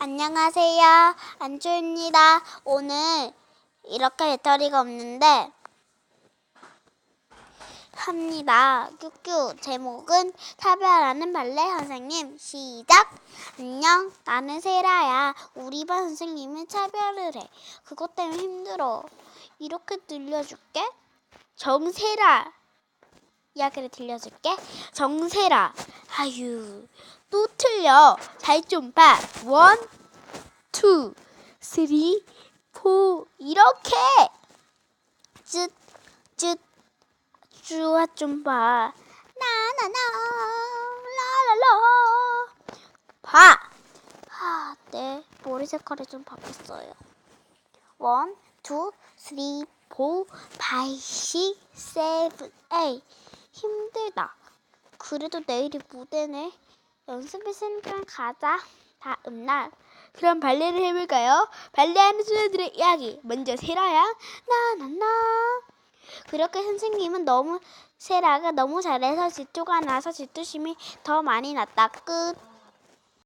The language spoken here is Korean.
안녕하세요. 안주입니다. 오늘 이렇게 배터리가 없는데 합니다. 큐큐 제목은 차별하는 발레 선생님 시작. 안녕. 나는 세라야. 우리 반 선생님은 차별을 해. 그것 때문에 힘들어. 이렇게 들려줄게. 정세라. 이야기를 들려줄게. 정세라. 아유, 또 틀려. 잘 좀 봐. 원, 투, 쓰리, 포. 이렇게. 쯧, 쯧. 주아 좀 봐. 나나나, 라라라. 봐. 아, 네. 머리 색깔이 좀 바뀌었어요. 원, 투, 쓰리, 포, 파이, 시, 세븐, 에이. 힘들다. 그래도 내일이 무대네. 연습했으니까 가자. 다음 날. 그럼 발레를 해볼까요? 발레하는 소녀들의 이야기. 먼저 세라야. 나나나. 그렇게 선생님은 너무 세라가 너무 잘해서 질투가 나서 질투심이 더 많이 났다. 끝.